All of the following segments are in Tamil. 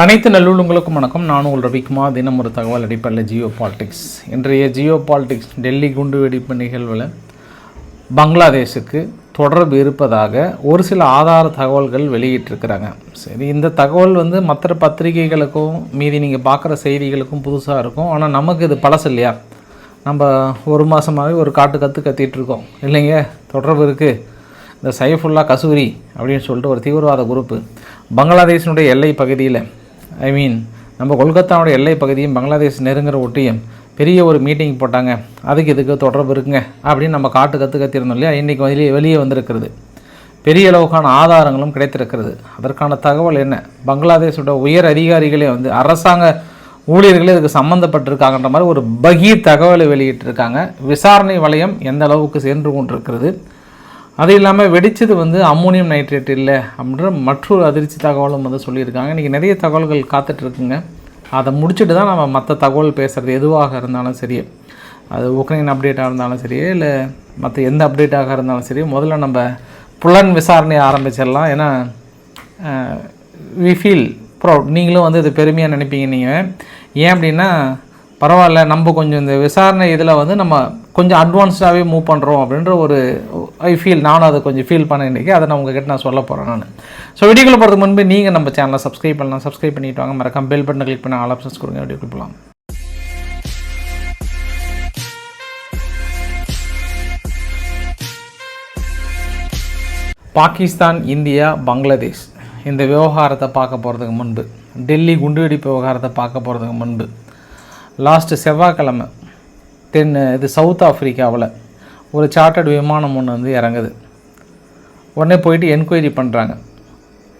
அனைத்து நல்லுள்ளங்களுக்கும் வணக்கம். நான் உங்கள் ரவிக்குமா தினம் ஒரு தகவல் அடிப்படையில் ஜியோ பாலிடிக்ஸ். இன்றைய ஜியோ பாலிடிக்ஸ் டெல்லி குண்டு வெடிப்பு நிகழ்வில் பங்களாதேஷுக்கு தொடர்பு இருப்பதாக ஒரு சில ஆதார தகவல்கள் வெளியிட்டிருக்கிறாங்க. சரி இந்த தகவல் வந்து மற்ற பத்திரிகைகளுக்கும் மீதி நீங்கள் பார்க்குற செய்திகளுக்கும் புதுசாக இருக்கும். ஆனால் நமக்கு இது பழசு இல்லையா? நம்ம ஒரு மாதமாகவே ஒரு காட்டு கற்று கத்திகிட்ருக்கோம் இல்லைங்க தொடர்பு இருக்குது இந்த சைஃபுல்லா கசூரி அப்படின்னு சொல்லிட்டு ஒரு தீவிரவாத குரூப்பு பங்களாதேஷினுடைய எல்லை பகுதியில் ஐ மீன் நம்ம கொல்கத்தாவோட எல்லை பகுதியும் பங்களாதேஷ் நெருங்குற ஒட்டியும் பெரிய ஒரு மீட்டிங் போட்டாங்க. அதுக்கு இதுக்கு தொடர்பு இருக்குங்க? அப்படின்னு நம்ம காட்டு கற்று கத்திருந்தோம் இல்லையா? இன்றைக்கி வெளியே வெளியே வந்திருக்கிறது. பெரிய அளவுக்கான ஆதாரங்களும் கிடைத்திருக்கிறது. அதற்கான தகவல் என்ன? பங்களாதேஷோட உயர் அதிகாரிகளே வந்து அரசாங்க ஊழியர்களே இதுக்கு சம்மந்தப்பட்டிருக்காங்கன்ற மாதிரி ஒரு பகீர் தகவலை வெளியிட்டிருக்காங்க. விசாரணை வளையம் எந்த அளவுக்கு சென்று கொண்டிருக்கிறது? அது இல்லாமல் வெடித்தது வந்து அம்மோனியம் நைட்ரேட் இல்லை அப்படின்ற மற்றொரு அதிர்ச்சி தகவலும் வந்து சொல்லியிருக்காங்க. இன்றைக்கி நிறைய தகவல்கள் காத்துட்ருக்குங்க அதை முடிச்சுட்டு தான் நம்ம மற்ற தகவல் பேசுகிறது எதுவாக இருந்தாலும் சரி அது உக்ரைன் அப்டேட்டாக இருந்தாலும் சரி இல்லை மற்ற எந்த அப்டேட்டாக இருந்தாலும் சரி முதல்ல நம்ம புலன் விசாரணையை ஆரம்பிச்சிடலாம். ஏன்னா வி ஃபீல் ப்ரௌட் நீங்களும் வந்து இது பெருமையாக நினைப்பீங்க நீங்கள் ஏன் அப்படின்னா பரவாயில்ல நம்ம கொஞ்சம் இந்த விசாரணை இதில் வந்து நம்ம கொஞ்சம் அட்வான்ஸ்டாகவே மூவ் பண்ணுறோம் அப்படின்ற ஒரு ஐ ஃபீல் நானும் அதை கொஞ்சம் ஃபீல் பண்ண இன்றைக்கி அதை நான் உங்ககிட்ட நான் சொல்ல போகிறேன் நான். ஸோ வீடியோக்குள்ள போகிறதுக்கு முன்பு நீங்கள் நம்ம சேனலை சப்ஸ்கிரைப் பண்ணலாம். சப்ஸ்கிரைப் பண்ணிட்டு வாங்க. மறக்காம பெல் பட்டனை கிளிக் பண்ணி ஆல் ஆப்ஷன்ஸ் கொடுங்க. வீடியோக்குள்ள போகலாம் பாகிஸ்தான் இந்தியா பங்களாதேஷ். இந்த விவகாரத்தை பார்க்க போகிறதுக்கு முன்பு. டெல்லி குண்டுவெடிப்பு விவகாரத்தை பார்க்க போகிறதுக்கு முன்பு. லாஸ்ட்டு செவ்வாய்க்கிழமை தென் இது சவுத் ஆஃப்ரிக்காவில் ஒரு சார்ட்டர்ட் விமானம் ஒன்று வந்து இறங்குது. உடனே போயிட்டு என்கொயரி பண்ணுறாங்க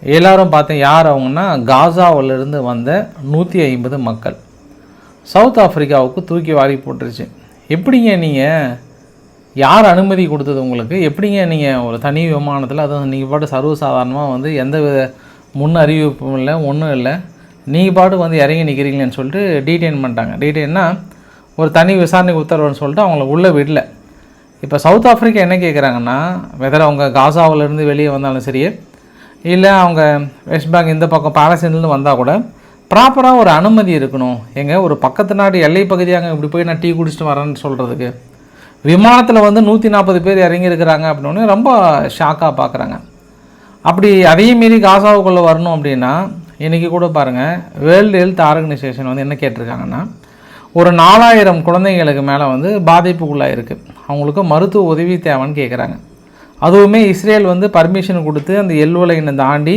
எல்லாரும் பார்த்தேன் யார் அவங்கன்னா? காசாவிலிருந்து வந்த நூற்றி ஐம்பது மக்கள். சவுத் ஆஃப்ரிக்காவுக்கு தூக்கி வாரி போட்டுருச்சு. எப்படிங்க நீங்கள் யார் அனுமதி கொடுத்தது உங்களுக்கு? எப்படிங்க நீங்கள் ஒரு தனி விமானத்தில் அதுவும் நீங்கள் பாட்டு சர்வசாதாரணமாக வந்து எந்த வித முன் அறிவிப்பும் இல்லை ஒன்றும் இல்லை நீங்கள் பாட்டு வந்து இறங்கி நிற்கிறீங்களேன்னு சொல்லிட்டு டீடைன் பண்ணிட்டாங்க. டீடைன்னா ஒரு தனி விசாரணைக்கு உத்தரவுன்னு சொல்லிட்டு அவங்கள உள்ளே விடல. இப்போ சவுத் ஆஃப்ரிக்கா என்ன கேட்குறாங்கன்னா வெதர் அவங்க காசாவிலேருந்து வெளியே வந்தாலும் சரி இல்லை அவங்க வெஸ்ட் பேங்க் இந்த பக்கம் பாலஸ்தீன்லேருந்து வந்தால் கூட ப்ராப்பராக ஒரு அனுமதி இருக்கணும். எங்கே? ஒரு பக்கத்து நாடு எல்லை பகுதியாக இப்படி போய் நான் டீ குடிச்சிட்டு வரேன்னு சொல்கிறதுக்கு விமானத்தில் வந்து நூற்றி நாற்பது பேர் இறங்கியிருக்கிறாங்க அப்படின்னு ரொம்ப ஷாக்காக பார்க்குறாங்க அப்படி அதையும் மீறி காசாவுக்குள்ளே வரணும் அப்படின்னா இன்றைக்கி கூட பாருங்கள் வேர்ல்டு ஹெல்த் ஆர்கனைசேஷன் வந்து என்ன கேட்டிருக்காங்கன்னா ஒரு நாலாயிரம் குழந்தைங்களுக்கு மேலே வந்து பாதிப்புக்குள்ளாக இருக்குது அவங்களுக்கு மருத்துவ உதவி தேவைன்னு கேட்குறாங்க அதுவுமே இஸ்ரேல் வந்து பர்மிஷன் கொடுத்து அந்த எல்வலைனை தாண்டி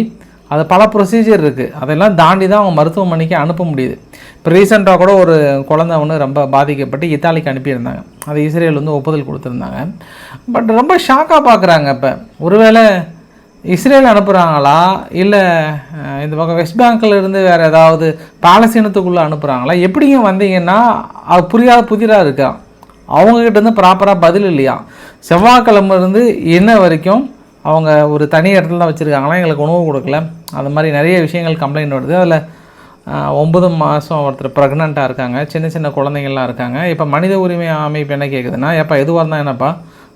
அது பல ப்ரொசீஜர் இருக்குது அதெல்லாம் தாண்டி தான் அவங்க மருத்துவமனைக்கு அனுப்ப முடியுது. இப்போ ரீசெண்டாக கூட ஒரு குழந்தை ஒன்று ரொம்ப பாதிக்கப்பட்டு இத்தாலிக்கு அனுப்பியிருந்தாங்க. அது இஸ்ரேல் வந்து ஒப்புதல் கொடுத்துருந்தாங்க. பட் ரொம்ப ஷாக்காக பார்க்குறாங்க இப்போ. ஒருவேளை இஸ்ரேல் அனுப்புகிறாங்களா இல்லை இந்த பக்கம் வெஸ்ட் பேங்க்கில் இருந்து வேறு ஏதாவது பாலஸ்தீனத்துக்குள்ளே அனுப்புகிறாங்களா எப்படிங்க வந்தீங்கன்னா அது புரியாத புதிராக இருக்கா? அவங்கக்கிட்ட இருந்து ப்ராப்பராக பதில் இல்லையா? செவ்வாய்க்கிழமை இருந்து என்ன வரைக்கும் அவங்க ஒரு தனி இடத்துல தான் வச்சுருக்காங்களா? எங்களுக்கு உணவு கொடுக்கல. அந்த மாதிரி நிறைய விஷயங்கள் கம்ப்ளைண்ட் வருது. அதில் ஒன்பது மாதம் ஒருத்தர் ப்ரெக்னெண்ட்டாக இருக்காங்க. சின்ன சின்ன குழந்தைங்கள்லாம் இருக்காங்க. இப்போ மனித உரிமை அமைப்பு என்ன கேட்குதுன்னா எப்போ எதுவாக இருந்தால் என்னப்பா?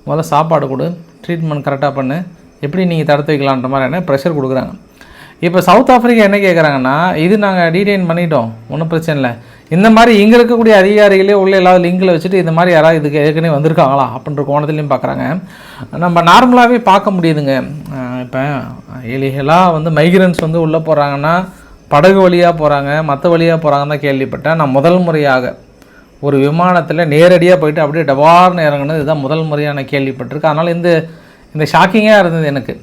முதல்ல சாப்பாடு கொடு. ட்ரீட்மெண்ட் கரெக்டாக பண்ணு. எப்படி நீங்கள் தடுத்து வைக்கலான்ற மாதிரி என்ன ப்ரெஷர் கொடுக்குறாங்க. இப்போ சவுத் ஆஃப்ரிக்கா என்ன கேட்குறாங்கன்னா இது நாங்கள் டீடைன் பண்ணிட்டோம் ஒன்றும் பிரச்சனை இல்லை. இந்த மாதிரி இங்கே இருக்கக்கூடிய அதிகாரிகளே உள்ளே எல்லா லிங்கில் வச்சுட்டு இந்த மாதிரி யாராவது இதுக்கு ஏற்கனவே வந்திருக்காங்களா அப்படின்ற கோணத்துலையும் பார்க்குறாங்க நம்ம நார்மலாகவே பார்க்க முடியுதுங்க. இப்போ எலிகளாக வந்து மைக்ரன்ஸ் வந்து உள்ளே போகிறாங்கன்னா படகு வழியாக போகிறாங்க மற்ற வழியாக போகிறாங்கன்னு தான் கேள்விப்பட்டேன். நான் முதல் முறையாக ஒரு விமானத்தில் நேரடியாக போயிட்டு அப்படியே டபார்னு இறங்குனது இதுதான் முதல் முறையாக நான் கேள்விப்பட்டிருக்கேன். அதனால் இந்த இந்த ஷாக்கிங்காக இருந்தது எனக்கு.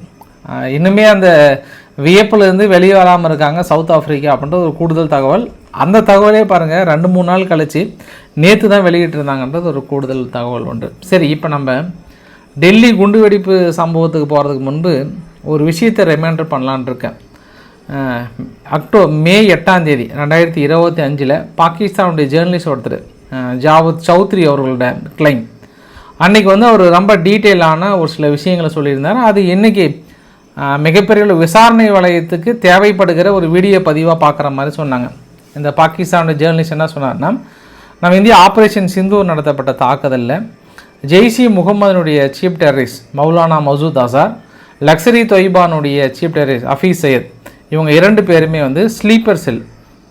இன்னுமே அந்த வியப்புலேருந்து வெளியே வராமல் இருக்காங்க சவுத் ஆஃப்ரிக்கா அப்படின்ற ஒரு கூடுதல் தகவல். அந்த தகவலே பாருங்கள் ரெண்டு மூணு நாள் கழித்து நேற்று தான் வெளியிட்டிருந்தாங்கன்றது ஒரு கூடுதல் தகவல் உண்டு. சரி இப்போ நம்ம டெல்லி குண்டுவெடிப்பு சம்பவத்துக்கு போகிறதுக்கு முன்பு ஒரு விஷயத்தை ரிமைண்டர் பண்ணலான் இருக்கேன். அக்டோ மே எட்டாம் தேதி ரெண்டாயிரத்தி இருபத்தி அஞ்சில் பாகிஸ்தானுடைய ஜேர்னலிஸ்ட் ஒருத்தர் ஜாவத் சௌத்ரி அவர்களோட கிளைம் அன்னைக்கு வந்து அவர் ரொம்ப டீட்டெயிலான ஒரு சில விஷயங்களை சொல்லியிருந்தார். அது இன்றைக்கி மிகப்பெரிய ஒரு விசாரணை வளையத்துக்கு தேவைப்படுகிற ஒரு வீடியோ பதிவாக பார்க்குற மாதிரி சொன்னாங்க. இந்த பாகிஸ்தானோட ஜேர்னலிஸ்ட் என்ன சொன்னார்னா நம்ம இந்தியா ஆப்ரேஷன் சிந்தூர் நடத்தப்பட்ட தாக்குதலில் ஜெய்சி முகமதுனுடைய சீஃப் டெரரிஸ்ட் மௌலானா மசூத் அசார் லக்ஸரி தொய்பானுடைய சீஃப் டெரரிஸ்ட் ஹஃபீஸ் சையத் இவங்க இரண்டு பேருமே வந்து ஸ்லீப்பர் செல்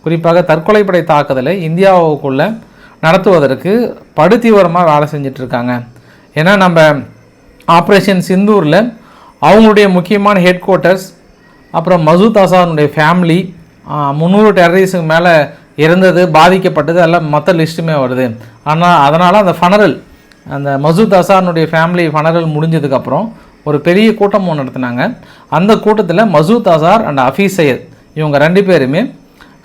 குறிப்பாக தற்கொலைப்படை தாக்குதலை இந்தியாவுக்குள்ளே நடத்துவதற்கு படுதீவிரமாக வேலை செஞ்சுட்டு இருக்காங்க. ஏன்னா நம்ம ஆப்ரேஷன் சிந்தூரில் அவங்களுடைய முக்கியமான ஹெட் குவார்ட்டர்ஸ் அப்புறம் மசூத் அசானுடைய ஃபேமிலி முந்நூறு டெரரிஸுக்கு மேலே இறந்தது பாதிக்கப்பட்டது எல்லாம் மற்ற லிஸ்ட்டுமே வருது. ஆனால் அதனால் அந்த ஃபனரல் அந்த மசூத் அசானுடைய ஃபேமிலி ஃபனரல் முடிஞ்சதுக்கப்புறம் ஒரு பெரிய கூட்டம் ஒன்று நடத்தினாங்க. அந்த கூட்டத்தில் மசூத் அசார் அண்ட் அஃபீஸ் சையத் இவங்க ரெண்டு பேருமே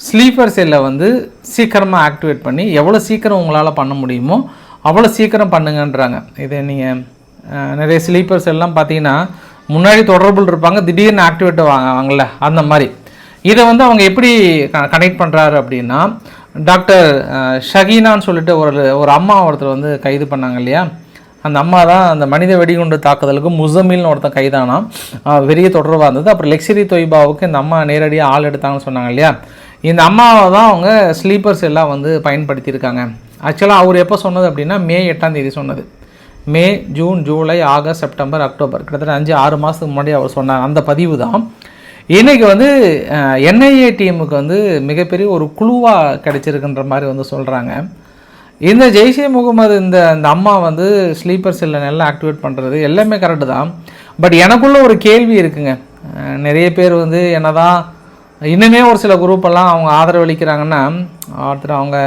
ஸ்லீப்பர் செல்லை வந்து சீக்கிரமாக ஆக்டிவேட் பண்ணி எவ்வளோ சீக்கிரம் உங்களால் பண்ண முடியுமோ அவ்வளோ சீக்கிரம் பண்ணுங்கன்றாங்க. இதை நீங்கள் நிறைய ஸ்லீப்பர்ஸ் எல்லாம் பார்த்தீங்கன்னா முன்னாடி தொடர்பில் இருப்பாங்க திடீர்னு ஆக்டிவேட் வாங்க அந்த மாதிரி. இதை வந்து அவங்க எப்படி கனெக்ட் பண்ணுறாரு அப்படின்னா டாக்டர் ஷகீனான்னு சொல்லிட்டு ஒரு ஒரு அம்மா ஒருத்தர் வந்து கைது பண்ணாங்க இல்லையா? அந்த அம்மா தான் அந்த மனித வெடிகுண்டு தாக்குதலுக்கு முசமில்னு ஒருத்தன் கைதானா வெறிய பெரிய தொடர்பாக இருந்தது. அப்புறம் லெக்ஸரி தொய்பாவுக்கு இந்த அம்மா நேரடியாக ஆள் எடுத்தாங்கன்னு சொன்னாங்க இல்லையா? இந்த அம்மாவை தான் அவங்க ஸ்லீப்பர்ஸ் எல்லாம் வந்து பயன்படுத்தியிருக்காங்க. ஆக்சுவலாக அவர் எப்போ சொன்னது அப்படின்னா மே எட்டாம் தேதி சொன்னது. May June July August September October. கிட்டத்தட்ட அஞ்சு ஆறு மாதத்துக்கு முன்னாடி அவர் சொன்னார். அந்த பதிவு தான். இன்றைக்கி வந்து என்ஐஏ டீமுக்கு வந்து மிகப்பெரிய ஒரு குழுவாக கிடைச்சிருக்குன்ற மாதிரி வந்து சொல்கிறாங்க இந்த ஜெய்ஷே முகமது இந்த இந்த அம்மா வந்து ஸ்லீப்பர் செல்லை நல்லா ஆக்டிவேட் பண்ணுறது எல்லாமே கரெக்டு தான். பட் எனக்குள்ள ஒரு கேள்வி இருக்குங்க. நிறைய பேர் வந்து என்ன தான் இன்னுமே ஒரு சில குரூப்பெல்லாம் அவங்க ஆதரவளிக்கிறாங்கன்னா ஒருத்தர் அவங்க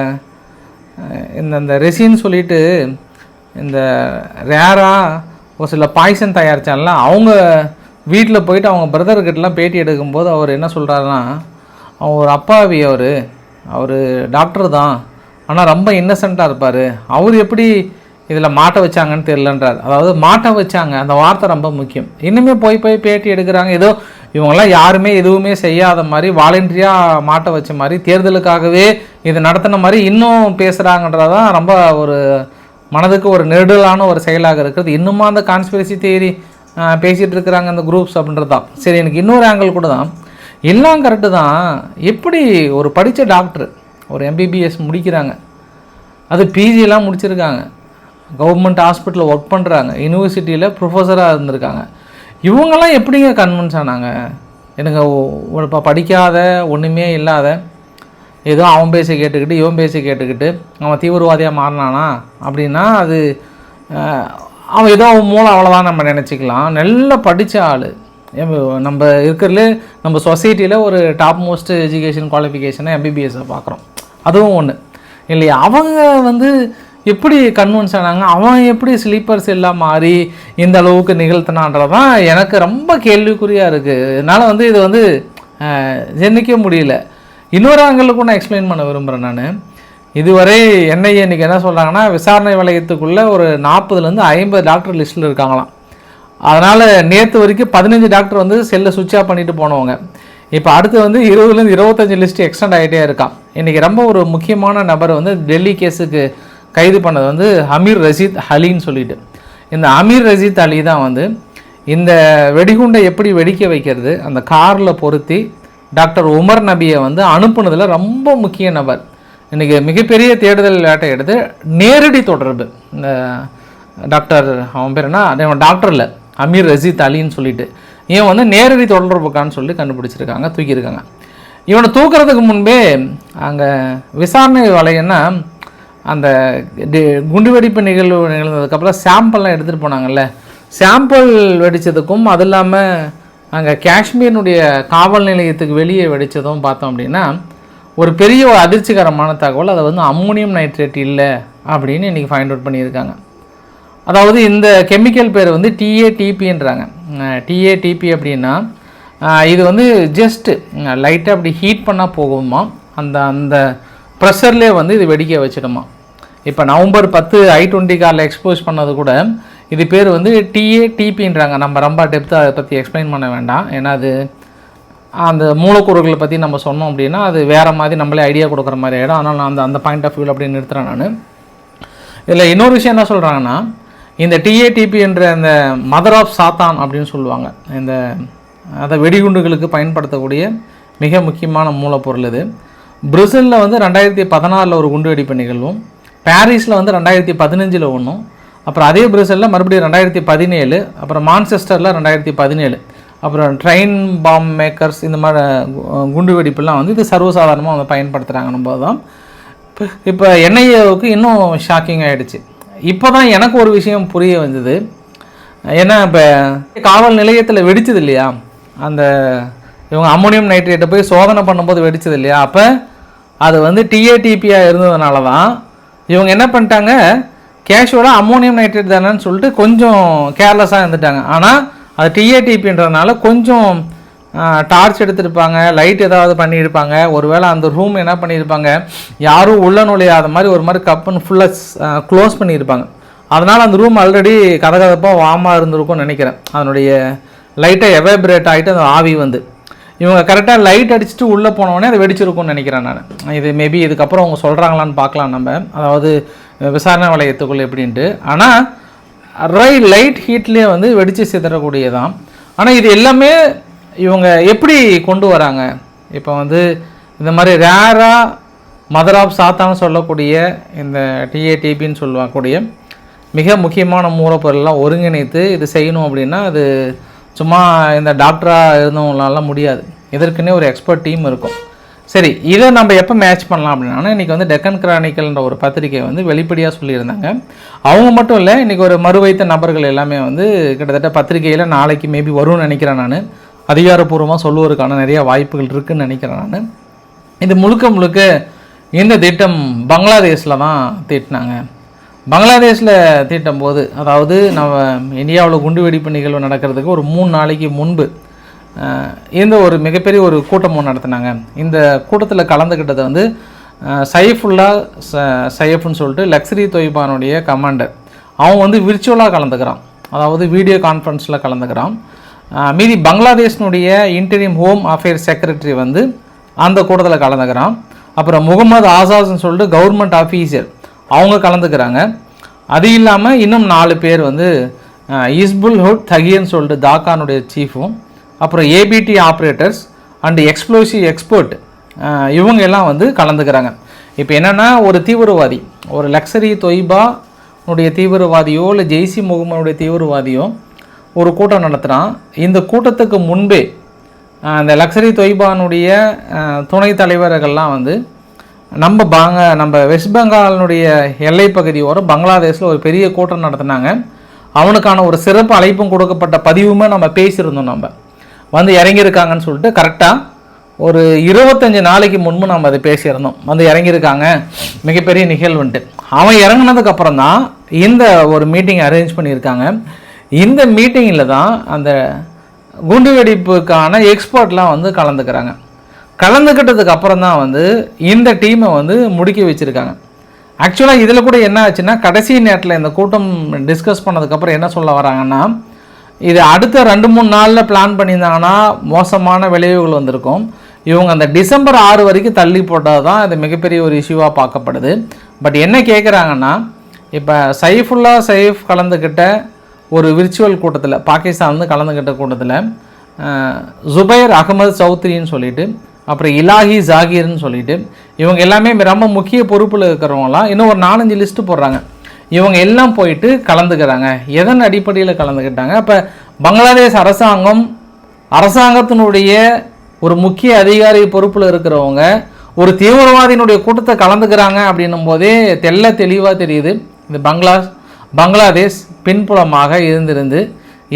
இந்த இந்த ரெசின்னு சொல்லிட்டு இந்த ரேராக ஒரு சில பாய்சன் தயாரித்தால அவங்க வீட்டில் போயிட்டு அவங்க பிரதர்கிட்டலாம் பேட்டி எடுக்கும்போது அவர் என்ன சொல்கிறாருன்னா அவர் ஒரு அப்பாவி அவர். அவர் டாக்டர் தான். ஆனால் ரொம்ப இன்னசென்ட்டாக இருப்பார். அவர் எப்படி இதில் மாட்ட வச்சாங்கன்னு தெரிலன்றார் அதாவது மாட்ட வச்சாங்க. அந்த வார்த்தை ரொம்ப முக்கியம். இன்னுமே போய் போய் பேட்டி எடுக்கிறாங்க. ஏதோ இவங்கெல்லாம் யாருமே எதுவுமே செய்யாத மாதிரி வாலண்டரியாக மாட்ட வச்ச மாதிரி தேர்தலுக்காகவே இது நடத்தின மாதிரி இன்னும் பேசுகிறாங்கன்றதான் ரொம்ப ஒரு மனதுக்கு ஒரு நெருடலான ஒரு செயலாக இருக்கிறது. இன்னுமா அந்த கான்ஸ்பிரசி தேரி பேசிகிட்டு இருக்கிறாங்க அந்த குரூப்ஸ் அப்படின்றது தான் சரி எனக்கு இன்னொரு ஆங்கிள் கூட தான். எல்லாம் கரெக்டு தான். எப்படி ஒரு படித்த டாக்டர் ஒரு எம்பிபிஎஸ் முடிக்கிறாங்க. அது பிஜிலாம் முடிச்சிருக்காங்க. கவர்மெண்ட் ஹாஸ்பிட்டலில் ஒர்க் பண்ணுறாங்க யூனிவர்சிட்டியில் ப்ரொஃபஸராக இருந்திருக்காங்க. இவங்கெல்லாம் எப்படிங்க கன்வின்ஸ் ஆனாங்க? எனக்கு இப்போ படிக்காத ஒன்றுமே இல்லாத ஏதோ அவன் பேச கேட்டுக்கிட்டு இவன் பேச கேட்டுக்கிட்டு அவன் தீவிரவாதியாக மாறினானா? அப்படின்னா அது அவன் ஏதோ அவன் மூளை அவ்வளோதான் நம்ம நினச்சிக்கலாம். நல்லா படித்த ஆள். நம்ம இருக்கிறதுலே நம்ம சொசைட்டியில் ஒரு டாப் மோஸ்ட் எஜுகேஷன் குவாலிஃபிகேஷனை எம்பிபிஎஸ்ஸை பார்க்குறோம் அதுவும் ஒன்று இல்லையா? அவங்க வந்து எப்படி கன்வின்ஸ் ஆனாங்க அவன் எப்படி ஸ்லீப்பர்ஸ் எல்லாம் மாறி இந்த அளவுக்கு நிகழ்த்தினான்றதான் எனக்கு ரொம்ப கேள்விக்குறியாக இருக்குது அதனால் வந்து இது வந்து அஹ், ஜென்னிக்க முடியல. இன்னொரு ஆங்கிளுக்கும் நான் எக்ஸ்பிளைன் பண்ண விரும்புகிறேன் நான். இதுவரை என்ஐஏ இன்றைக்கி என்ன சொல்கிறாங்கன்னா விசாரணை வளையத்துக்குள்ளே ஒரு நாற்பதுலேருந்து ஐம்பது டாக்டர் லிஸ்ட்டில் இருக்காங்களாம். அதனால் நேற்று வரைக்கும் பதினஞ்சு டாக்டர் வந்து செல்லை சுவிட்ச் ஆஃப் பண்ணிட்டு போனவங்க. இப்போ அடுத்து வந்து இருபதுலேருந்து இருபத்தஞ்சு லிஸ்ட்டு எக்ஸ்டெண்ட் ஆகிட்டே இருக்கான் இன்றைக்கி ரொம்ப ஒரு முக்கியமான நபர் வந்து டெல்லி கேஸுக்கு கைது பண்ணது வந்து அமீர் ரஷீத் அலின்னு சொல்லிட்டு. இந்த அமீர் ரஷீத் அலி தான் வந்து இந்த வெடிகுண்டை எப்படி வெடிக்க வைக்கிறது அந்த காரில் பொருத்தி டாக்டர் உமர் நபியை வந்து அனுப்புனதில் ரொம்ப முக்கிய நபர். இன்றைக்கி மிகப்பெரிய தேடுதல் வேட்டை எடுத்து நேரடி தொடர்பு. இந்த டாக்டர் அவன் பேர் என்ன? டாக்டர் இல்லை அமீர் ரஷீத் அலின்னு சொல்லிட்டு. இவன் வந்து நேரடி தொடர்புக்கான்னு சொல்லி கண்டுபிடிச்சிருக்காங்க தூக்கியிருக்காங்க. இவனை தூக்குறதுக்கு முன்பே அங்கே விசாரணை வலையன்னா அந்த குண்டுவெடிப்பு நிகழ்வு நிகழ்ந்ததுக்கப்புறம் சாம்பிள்லாம் எடுத்துகிட்டு போனாங்கல்ல. சாம்பிள் வெடித்ததுக்கும் அது இல்லாமல் அங்கே காஷ்மீரினுடைய காவல் நிலையத்துக்கு வெளியே வெடித்ததும் பார்த்தோம் அப்படின்னா ஒரு பெரிய ஒரு அதிர்ச்சிகரமான தகவல் அதை வந்து அம்மோனியம் நைட்ரேட் இல்லை அப்படின்னு இன்றைக்கி ஃபைண்ட் அவுட் பண்ணியிருக்காங்க. அதாவது இந்த கெமிக்கல் பேர் வந்து டிஏடிபின்றாங்க டிஏடிபி அப்படின்னா இது வந்து ஜஸ்ட்டு லைட்டாக அப்படி ஹீட் பண்ணால் போகுமா? அந்த அந்த ப்ரெஷர்லேயே வந்து இது வெடிக்க வச்சிடுமா? இப்போ நவம்பர் பத்து ஐ டுவெண்ட்டி காரில் எக்ஸ்போஸ் பண்ணது கூட இது பேர் வந்து டிஏ டிபின்றாங்க நம்ம ரொம்ப டெப்த்தாக அதை பற்றி எக்ஸ்பிளைன் பண்ண வேண்டாம். ஏன்னா அது அந்த மூலக்கூறுகளை பற்றி நம்ம சொன்னோம் அப்படின்னா அது வேறு மாதிரி நம்மளே ஐடியா கொடுக்குற மாதிரி ஆகிடும் அதனால் நான் அந்த அந்த பாயிண்ட் ஆஃப் வியூவில் அப்படி நிறுத்துறேன் நான். இதில் இன்னொரு விஷயம் என்ன சொல்கிறாங்கன்னா இந்த டிஏடிபி என்ற அந்த மதர் ஆஃப் சாத்தான் அப்படின்னு சொல்லுவாங்க. இந்த அதை வெடிகுண்டுகளுக்கு பயன்படுத்தக்கூடிய மிக முக்கியமான மூலப்பொருள் இது. பிரசிலில் வந்து ரெண்டாயிரத்தி பதினாறில் ஒரு குண்டு வெடிப்பு நிகழ்வும் பாரிஸில் வந்து ரெண்டாயிரத்தி பதினஞ்சில் ஒன்றும் அப்புறம் அதே பிரசலில் மறுபடியும் ரெண்டாயிரத்தி பதினேழு அப்புறம் மான்செஸ்டரில் ரெண்டாயிரத்தி பதினேழு. அப்புறம் ட்ரெயின் பாம் மேக்கர்ஸ் இந்த மாதிரி குண்டு வெடிப்புலாம் வந்து இது சர்வசாதாரணமாக வந்து பயன்படுத்துகிறாங்கன்னும் போது தான் இப்போ இப்போ என்ஐஏவுக்கு இன்னும் ஷாக்கிங் ஆகிடுச்சு இப்போ தான் எனக்கு ஒரு விஷயம் புரிய வந்தது. ஏன்னா இப்போ காவல் நிலையத்தில் வெடிச்சது இல்லையா? அந்த இவங்க அம்மோனியம் நைட்ரேட்டை போய் சோதனை பண்ணும்போது வெடிச்சது இல்லையா? அப்போ அது வந்து டிஏடிபியாக இருந்ததுனால தான் இவங்க என்ன பண்ணிட்டாங்க? கேஷுவலாக அம்மோனியம் நைட்ரேட் தானேன்னு சொல்லிட்டு கொஞ்சம் கேர்லெஸ்ஸாக இருந்துட்டாங்க. ஆனால் அது டிஏடிபின்றதுனால கொஞ்சம் டார்ச் எடுத்திருப்பாங்க லைட் ஏதாவது பண்ணியிருப்பாங்க. ஒருவேளை அந்த ரூம் என்ன பண்ணியிருப்பாங்க? யாரும் உள்ள நுழையாத மாதிரி ஒரு மாதிரி கப்புன்னு ஃபுல்லாக க்ளோஸ் பண்ணியிருப்பாங்க. அதனால் அந்த ரூம் ஆல்ரெடி கதகதப்பாக வாமாக இருந்திருக்கும்னு நினைக்கிறேன். அதனுடைய லைட்டாக எவேபரேட் ஆகிட்டு அந்த ஆவி வந்து. இவங்க கரெக்டாக லைட் அடிச்சுட்டு உள்ளே போனவொடனே அது வெடிச்சிருக்கும்னு நினைக்கிறேன் நான். இது மேபி இதுக்கப்புறம் அவங்க சொல்கிறாங்களான்னு பார்க்கலாம் நம்ம. அதாவது விசாரணை வளையத்துக்குள்ள எப்படின்ட்டு. ஆனால் ரை லைட் ஹீட்லேயே வந்து வெடித்து சிதறக்கூடியதான் ஆனால் இது எல்லாமே இவங்க எப்படி கொண்டு வராங்க? இப்போ வந்து இந்த மாதிரி ரேராக மதர் ஆஃப் சாத்தான்னு சொல்லக்கூடிய இந்த டிஏடிபின்னு சொல்லக்கூடிய மிக முக்கியமான மூலப்பொருள்லாம் ஒருங்கிணைத்து இது செய்யணும் அப்படின்னா அது சும்மா இந்த டாக்டராக இருந்தவங்களால முடியாது. இதற்குன்னே ஒரு எக்ஸ்பர்ட் டீம் இருக்கும். சரி இதை நம்ம எப்போ மேட்ச் பண்ணலாம் அப்படின்னா இன்றைக்கி வந்து டெக்கன் கிரானிக்கல்ன்ற ஒரு பத்திரிக்கை வந்து வெளிப்படையாக சொல்லியிருந்தாங்க. அவங்க மட்டும் இல்லை இன்றைக்கி ஒரு மறு வைத்த நபர்கள் எல்லாமே வந்து கிட்டத்தட்ட பத்திரிகையில் நாளைக்கு மேபி வரும்னு நினைக்கிறேன் நான். அதிகாரப்பூர்வமாக சொல்லுவதற்கான நிறைய வாய்ப்புகள் இருக்குதுன்னு நினைக்கிறேன் நான். இது முழுக்க முழுக்க இந்த திட்டம் பங்களாதேஷில் தான் தீட்டினாங்க. பங்களாதேஷில் தீட்டும் போது அதாவது நம்ம இந்தியாவில் குண்டுவெடிப்பு நிகழ்வு நடக்கிறதுக்கு ஒரு மூணு நாளைக்கு முன்பு இந்த ஒரு மிகப்பெரிய ஒரு கூட்டம் ஒன்று நடத்தினாங்க. இந்த கூட்டத்தில் கலந்துக்கிட்டது வந்து சைஃபுல்லா ச சைஃப்னு சொல்லிட்டு லக்ஸரி தொய்பானுடைய கமாண்டர். அவன் வந்து விர்ச்சுவலாக கலந்துக்கிறான். அதாவது வீடியோ கான்ஃபரன்ஸில் கலந்துக்கிறான். மீதி பங்களாதேஷனுடைய இன்டீரியம் ஹோம் அஃபேர்ஸ் செக்ரட்டரி வந்து அந்த கூட்டத்தில் கலந்துக்கிறான். அப்புறம் முகமது ஆசாஸ்ன்னு சொல்லிட்டு கவர்மெண்ட் ஆஃபீஸர் அவங்க கலந்துக்கிறாங்க. அது இல்லாமல் இன்னும் நாலு பேர் வந்து இஸ்புல்ஹுட் இஸ்புல் ஹுட் தகியன்னு சொல்லிட்டு தாக்கானுடைய சீஃபும் அப்புறம் ABT operators and explosive expert இவங்க எல்லாம் வந்து கலந்துக்கிறாங்க. இப்போ என்னென்னா ஒரு தீவிரவாதி ஒரு லக்ஸரி தொய்பானுடைய தீவிரவாதியோ இல்லை ஜெய்சி முகமனுடைய தீவிரவாதியோ ஒரு கூட்டம் நடத்துகிறான் இந்த கூட்டத்துக்கு முன்பே அந்த லக்ஸரி தொய்பானுடைய துணைத் தலைவர்கள்லாம் வந்து நம்ம பாங்க நம்ம வெஸ்ட் பெங்காலினுடைய எல்லை பகுதியோர பங்களாதேஷில் ஒரு பெரிய கூட்டம் நடத்தினாங்க. அவனுக்கான ஒரு சிறப்பு அழைப்பும் கொடுக்கப்பட்ட பதிவுமே நம்ம பேசியிருந்தோம் நம்ம. வந்து இறங்கியிருக்காங்கன்னு சொல்லிட்டு கரெக்டாக ஒரு இருபத்தஞ்சி நாளைக்கு முன்பு நம்ம அதை பேசியிருந்தோம். வந்து இறங்கியிருக்காங்க. மிகப்பெரிய நிகழ்வுன்ட்டு. அவன் இறங்கினதுக்கப்புறம் தான் இந்த ஒரு மீட்டிங் அரேஞ்ச் பண்ணியிருக்காங்க. இந்த மீட்டிங்கில் தான் அந்த குண்டுவெடிப்புக்கான எக்ஸ்பர்ட்லாம் வந்து கலந்துக்கிறாங்க. கலந்துக்கிட்டதுக்கு அப்புறம் தான் வந்து இந்த டீமை வந்து முடுக்கி வச்சுருக்காங்க. ஆக்சுவலாக இதில் கூட என்ன ஆச்சுன்னா கடைசி நேரத்தில் இந்த கூட்டம் டிஸ்கஸ் பண்ணதுக்கப்புறம் என்ன சொல்ல வராங்கன்னா இது அடுத்த ரெண்டு மூணு நாளில் பிளான் பண்ணியிருந்தாங்கன்னா மோசமான விளைவுகள் வந்திருக்கும். இவங்க அந்த டிசம்பர் ஆறு வரைக்கும் தள்ளி போட்டால் தான் இது மிகப்பெரிய ஒரு இஷ்யூவாக பார்க்கப்படுது. பட் என்ன கேட்குறாங்கன்னா இப்போ சைஃபுல்லா சைஃப் கலந்துக்கிட்ட ஒரு விர்ச்சுவல் கூட்டத்தில் பாகிஸ்தான் வந்து கலந்துக்கிட்ட கூட்டத்தில் ஜுபைர் அகமது சௌத்ரின்னு சொல்லிட்டு அப்புறம் இலாஹி ஜாகீர்னு சொல்லிட்டு இவங்க எல்லாமே ரொம்ப முக்கிய பொறுப்பில் இருக்கிறவங்களாம் இன்னும் ஒரு நாலஞ்சு லிஸ்ட்டு போடுறாங்க. இவங்க எல்லாம் போயிட்டு கலந்துக்கிறாங்க. எதன் அடிப்படையில் கலந்துக்கிட்டாங்க? இப்போ பங்களாதேஷ் அரசாங்கம் அரசாங்கத்தினுடைய ஒரு முக்கிய அதிகாரி பொறுப்பில் இருக்கிறவங்க ஒரு தீவிரவாதியினுடைய கூட்டத்தை கலந்துக்கிறாங்க அப்படின்னும் போதே தெல்ல தெளிவாக தெரியுது. இந்த பங்களா பங்களாதேஷ் பின்புலமாக இருந்திருந்து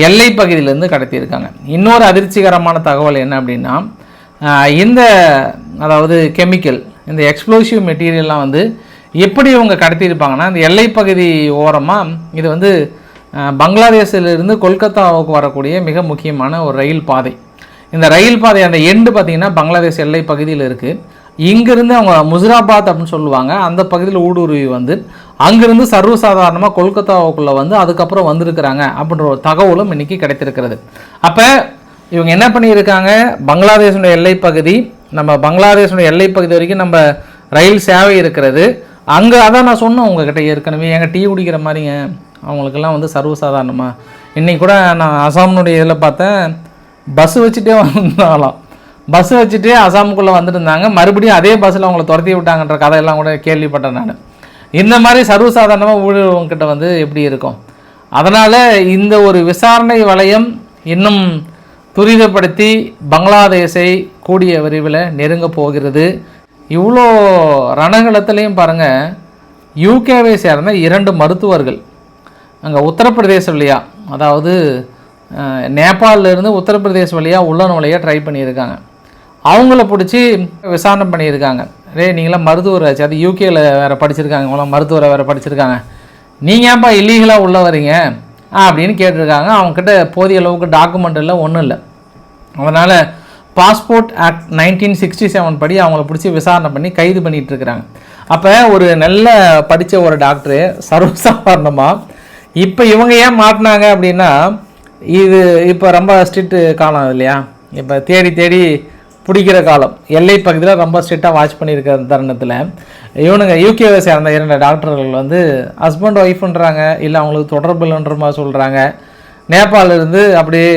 எல்லை பகுதியிலேருந்து கடத்தியிருக்காங்க. இன்னொரு அதிர்ச்சிகரமான தகவல் என்ன அப்படின்னா இந்த அதாவது கெமிக்கல் இந்த எக்ஸ்ப்ளோசிவ் மெட்டீரியல்லாம் வந்து எப்படி இவங்க கடத்தியிருப்பாங்கன்னா இந்த எல்லைப்பகுதி ஓரமாக இது வந்து பங்களாதேஷிலிருந்து கொல்கத்தாவுக்கு வரக்கூடிய மிக முக்கியமான ஒரு ரயில் பாதை. இந்த ரயில் பாதை அந்த எண்டு பார்த்தீங்கன்னா பங்களாதேஷ் எல்லை பகுதியில் இருக்குது இங்கேருந்து அவங்க முசிராபாத் அப்படின்னு சொல்லுவாங்க. அந்த பகுதியில் ஊடுருவி வந்து அங்கேருந்து சர்வசாதாரணமாக கொல்கத்தாவுக்குள்ளே வந்து அதுக்கப்புறம் வந்திருக்கிறாங்க அப்படின்ற ஒரு தகவலும் இன்றைக்கி கிடைத்திருக்கிறது. அப்போ இவங்க என்ன பண்ணியிருக்காங்க? பங்களாதேஷனுடைய எல்லைப்பகுதி நம்ம பங்களாதேஷனுடைய எல்லைப்பகுதி வரைக்கும் நம்ம ரயில் சேவை இருக்கிறது. அங்கே அதான் நான் சொன்னேன் உங்ககிட்ட ஏற்கனவே. எங்கள் டீ குடிக்கிற மாதிரிங்க. அவங்களுக்கெல்லாம் வந்து சர்வசாதாரணமாக இன்றைக்கி கூட நான் அசாம்னுடைய இதில் பார்த்தேன் பஸ் வச்சுட்டே வந்தாங்களாம். பஸ் வச்சுட்டு அசாமுக்குள்ளே வந்துருந்தாங்க மறுபடியும் அதே பஸ்ஸில் அவங்கள துரத்தி விட்டாங்கன்ற கதையெல்லாம் கூட கேள்விப்பட்டேன் நான். இந்த மாதிரி சர்வசாதாரணமாக ஊழியர்கிட்ட வந்து எப்படி இருக்கும்? அதனால் இந்த ஒரு விசாரணை வளையம் இன்னும் துரிதப்படுத்தி பங்களாதேஷை கூடிய விரைவில் நெருங்க போகிறது. இவ்வளோ ரணகளத்திலையும் பாருங்கள் யூகேவை சேர்ந்த இரண்டு மருத்துவர்கள். அங்கே உத்தரப்பிரதேசம் வழியா அதாவது நேபாளிலேருந்து உத்தரப்பிரதேசம் வழியாக உள்ள நுழைய ட்ரை பண்ணியிருக்காங்க. அவங்கள பிடிச்சி விசாரணை பண்ணியிருக்காங்க. ரே நீங்களாம் மருத்துவர் ஆச்சு. அது யூகேல வேறு படிச்சிருக்காங்க. இவங்களாம் மருத்துவரை வேறு படிச்சிருக்காங்க. நீங்கள் ஏன்ப்பா இல்லீகலாக உள்ளே வரீங்க? அப்படின்னு கேட்டிருக்காங்க. அவங்கக்கிட்ட போதிய அளவுக்கு டாக்குமெண்ட் இல்லை ஒன்றும் இல்லை. அதனால் passport act nineteen sixty seven படி அவங்கள பிடிச்சி விசாரணை பண்ணி கைது பண்ணிகிட்டு இருக்கிறாங்க. அப்போ ஒரு நல்ல படித்த ஒரு டாக்டரு சர்வசாதாரணமாக இப்போ இவங்க ஏன் மாட்டினாங்க அப்படின்னா இது இப்போ ரொம்ப ஸ்ட்ரிக்ட் காலம் இல்லையா? இப்போ தேடி தேடி பிடிக்கிற காலம். எல்லை பகுதியில் ரொம்ப ஸ்ட்ரிக்டாக வாட்ச் பண்ணியிருக்கிற தருணத்தில் இவனுங்க யூகேவை சேர்ந்த இரண்டு டாக்டர்கள் வந்து ஹஸ்பண்ட் ஒய்ஃப்ன்றாங்க இல்லை அவங்களுக்கு தொடர்பு இல்லைன்ற மாதிரி சொல்கிறாங்க நேபாளிலிருந்து அப்படியே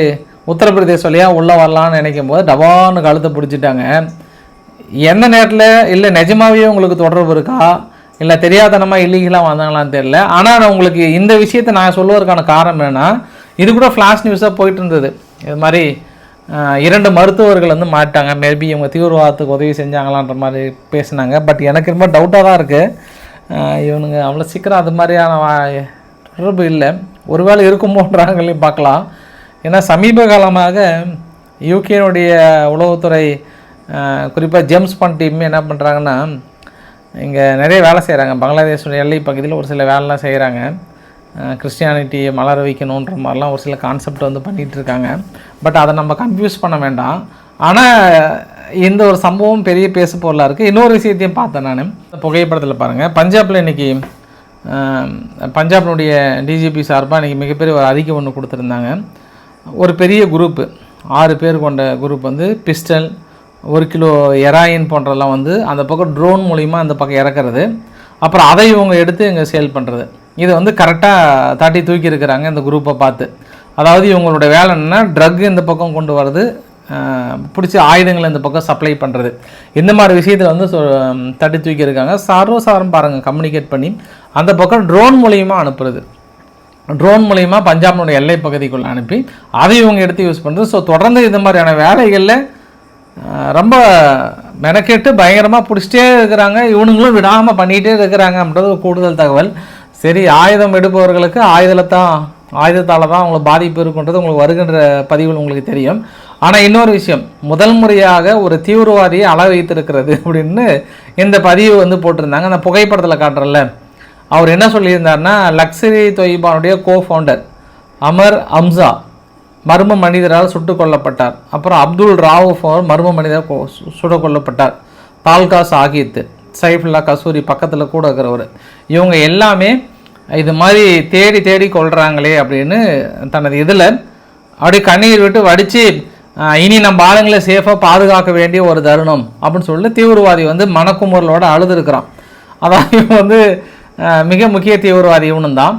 உத்தரப்பிரதேச வழியாக உள்ளே வரலான்னு நினைக்கும் போது டபான்னு கழுத்தை பிடிச்சிட்டாங்க. எந்த நேரத்தில்? இல்லை நிஜமாவே உங்களுக்கு தொடர்பு இருக்கா? இல்லை தெரியாதனமாக இல்லீகலாக வந்தாங்களான்னு தெரியல. ஆனால் நான் உங்களுக்கு இந்த விஷயத்தை நான் சொல்லுவதற்கான காரணம் என்னென்னா இது கூட ஃப்ளாஷ் நியூஸாக போயிட்டு இருந்தது. இது மாதிரி இரண்டு மருத்துவர்கள் வந்து மாட்டாங்க மேபி இவங்க தீவிரவாதத்துக்கு உதவி செஞ்சாங்களான்ற மாதிரி பேசினாங்க. பட் எனக்கு ரொம்ப டவுட்டாக தான் இருக்குது இவனுங்க அவ்வளோ சீக்கிரம் அது மாதிரியான தொடர்பு இல்லை. ஒருவேளை இருக்குமோன்றாங்களையும் பார்க்கலாம். ஏன்னா சமீப காலமாக யூகேனுடைய உளவுத்துறை குறிப்பாக ஜேம்ஸ் பண்ட் டீம் என்ன பண்ணுறாங்கன்னா இங்கே நிறைய வேலை செய்கிறாங்க பங்களாதேஷோட எல்லை பகுதியில் ஒரு சில வேலைலாம் செய்கிறாங்க கிறிஸ்டியானிட்டியை மலர வைக்கணுன்ற மாதிரிலாம் ஒரு சில கான்செப்ட் வந்து பண்ணிகிட்டு இருக்காங்க. பட் அதை நம்ம கன்ஃபியூஸ் பண்ண வேண்டாம். ஆனால் இந்த ஒரு சம்பவம் பெரிய பேசு பொருளாக இருக்குது இன்னொரு விஷயத்தையும் பார்த்தேன் நான். இந்த புகைப்படத்தில் பாருங்கள் பஞ்சாபில் இன்றைக்கி பஞ்சாபினுடைய டிஜிபி சார்பாக இன்றைக்கி மிகப்பெரிய ஒரு அறிக்கை ஒன்று கொடுத்துருந்தாங்க. ஒரு பெரிய குரூப்பு ஆறு பேர் கொண்ட குரூப் வந்து பிஸ்டல் ஒரு கிலோ எராயின் போன்றெல்லாம் வந்து அந்த பக்கம் ட்ரோன் மூலிமா அந்த பக்கம் இறக்குறது. அப்புறம் அதை இவங்க எடுத்து இங்கே சேல் பண்ணுறது இதை வந்து கரெக்டாக தாட்டி தூக்கி இருக்கிறாங்க இந்த குரூப்பை பார்த்து. அதாவது இவங்களோட வேலை என்ன ட்ரக் இந்த பக்கம் கொண்டு வர்றது பிடிச்ச ஆயுதங்களை இந்த பக்கம் சப்ளை பண்ணுறது இந்த மாதிரி விஷயத்தில் வந்து சொ- தட்டி தூக்கி இருக்காங்க சர்வசாரம் பாருங்கள் கம்யூனிகேட் பண்ணி அந்த பக்கம் ட்ரோன் மூலியமாக அனுப்புறது. ட்ரோன் மூலிமா பஞ்சாபினுடைய எல்லை பகுதிக்குள்ளே அனுப்பி அதை இவங்க எடுத்து யூஸ் பண்ணுறது ஸோ தொடர்ந்து இந்த மாதிரியான வேலைகளில் ரொம்ப மெனக்கெட்டு பயங்கரமாக பிடிச்சிட்டே இருக்கிறாங்க. இவனுங்களும் விடாமல் பண்ணிகிட்டே இருக்கிறாங்க அப்படின்றது ஒரு கூடுதல் தகவல். சரி ஆயுதம் எடுப்பவர்களுக்கு ஆயுதத்தான் ஆயுதத்தால் தான் அவங்களுக்கு பாதிப்பு இருக்குன்றது உங்களுக்கு வருகின்ற பதிவில் உங்களுக்கு தெரியும். ஆனால் இன்னொரு விஷயம் முதல் முறையாக ஒரு தீவிரவாதியை அள வைத்திருக்கிறது அப்படின்னு இந்த பதிவு வந்து போட்டிருந்தாங்க. அந்த புகைப்படத்தில் காட்டுறல அவர் என்ன சொல்லியிருந்தாருன்னா லக்ஸரி தொய்பானுடைய கோ ஃபவுண்டர் அமர் அம்சா மர்ம மனிதரால் சுட்டுக் கொல்லப்பட்டார். அப்புறம் அப்துல் ராவூஃப் அவர் மர்ம மனிதர் கொ- கொல்லப்பட்டார். தால்கா சாகித் சைஃபுல்லா கசூரி பக்கத்தில் கூட இருக்கிறவர். இவங்க எல்லாமே இது மாதிரி தேடி தேடி கொள்கிறாங்களே அப்படின்னு தனது இதில் அப்படியே கண்ணீர் விட்டு வடித்து இனி நம்ம ஆளுங்களை சேஃபாக பாதுகாக்க வேண்டிய ஒரு தருணம் அப்படின்னு சொல்லி தீவிரவாதி வந்து மணக்குமுறலோடு அழுதுருக்கிறான். அதாவது இவன் வந்து மிக முக்கிய தீவிரவாதி இவனும் தான்.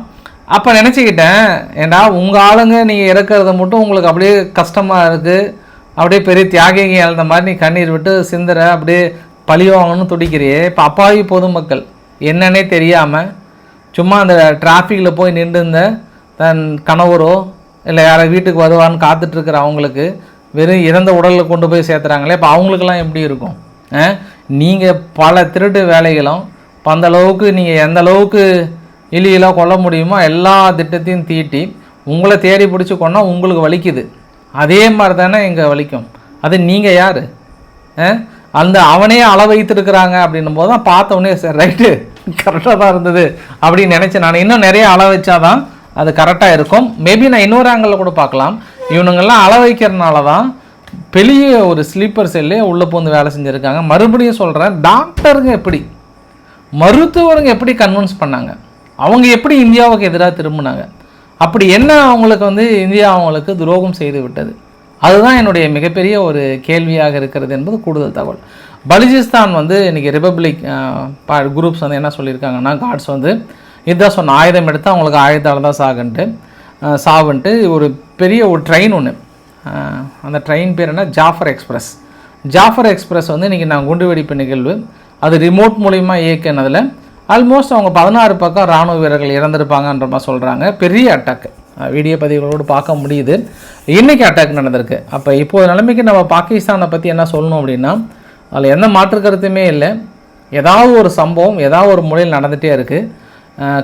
அப்போ நினச்சிக்கிட்டேன் ஏண்டா உங்கள் ஆளுங்க நீங்கள் இறக்குறத மட்டும் உங்களுக்கு அப்படியே கஷ்டமாக இருக்குது அப்படியே பெரிய தியாகிங்க இழந்த மாதிரி நீ கண்ணீர் விட்டு சிந்துற அப்படியே பழி வாங்கணும்னு துடிக்கிறியே. இப்போ அப்பாவி பொதுமக்கள் என்னன்னே தெரியாமல் சும்மா அந்த டிராஃபிக்கில் போய் நின்று இருந்த தன் கணவரோ இல்லை யாரோ வீட்டுக்கு வருவான்னு காத்துட்ருக்கிற அவங்களுக்கு வெறும் இறந்த உடலில் கொண்டு போய் சேர்த்துறாங்களே இப்போ அவங்களுக்கெல்லாம் எப்படி இருக்கும்? நீங்கள் பல திருட்டு வேலைகளும் இப்போ அந்த அளவுக்கு நீங்கள் எந்த அளவுக்கு கொல்ல முடியுமோ எல்லா திட்டத்தையும் தீட்டி உங்களை தேடி பிடிச்சி கொண்டா உங்களுக்கு வலிக்குது. அதே மாதிரி தானே இங்கே வலிக்கும். அது நீங்கள் யார்? அந்த அவனே அள வைத்திருக்கிறாங்க அப்படின்னும் போது தான் பார்த்த சரி ரைட்டு. கரெக்டாக தான் இருந்தது அப்படின்னு நினச்சேன். நான் இன்னும் நிறைய அள வச்சாதான் அது கரெக்டாக இருக்கும். மேபி நான் இன்னொரு ஆங்கிளில் கூட பார்க்கலாம். இவனுங்கெல்லாம் அள வைக்கிறதுனால தான் பெரிய ஒரு ஸ்லீப்பர் செல்லே உள்ளே பூந்து வேலை செஞ்சுருக்காங்க. மறுபடியும் சொல்கிறேன் டாக்டருங்க எப்படி? மருத்துவருங்க எப்படி கன்வின்ஸ் பண்ணாங்க? அவங்க எப்படி இந்தியாவுக்கு எதிராக திரும்பினாங்க? அப்படி என்ன அவங்களுக்கு வந்து இந்தியா அவங்களுக்கு துரோகம் செய்து விட்டது? அதுதான் என்னுடைய மிகப்பெரிய ஒரு கேள்வியாக இருக்கிறது என்பது கூடுதல் தகவல். பலிஜிஸ்தான் வந்து இன்றைக்கி ரிப்பப்ளிக் குரூப்ஸ் வந்து என்ன சொல்லியிருக்காங்கன்னா காட்ஸ் வந்து இதுதான் சொன்ன ஆயுதம் எடுத்து அவங்களுக்கு ஆயுதால் தான் சாகுன்ட்டு சாவுன்ட்டு ஒரு பெரிய ஒரு ட்ரெயின் ஒன்று அந்த ட்ரெயின் பேர் என்ன? ஜாஃபர் எக்ஸ்பிரஸ் ஜாஃபர் எக்ஸ்பிரஸ் வந்து இன்றைக்கி நான் குண்டுவெடிப்பு நிகழ்வு அது ரிமோட் மூலிமா இயக்கினதில் ஆல்மோஸ்ட் அவங்க பதினாறு பக்கம் ராணுவ வீரர்கள் இறந்திருப்பாங்கன்ற மாதிரி சொல்கிறாங்க பெரிய அட்டாக்கு வீடியோ பதிவுகளோடு பார்க்க முடியுது. இன்றைக்கி அட்டாக் நடந்திருக்கு. அப்போ இப்போது நிலைமைக்கு நம்ம பாகிஸ்தானை பற்றி என்ன சொல்லணும் அப்படின்னா அதில் எந்த மாற்று கருத்துமே இல்லை. ஏதாவது ஒரு சம்பவம் ஏதாவது ஒரு முறையில் நடந்துகிட்டே இருக்குது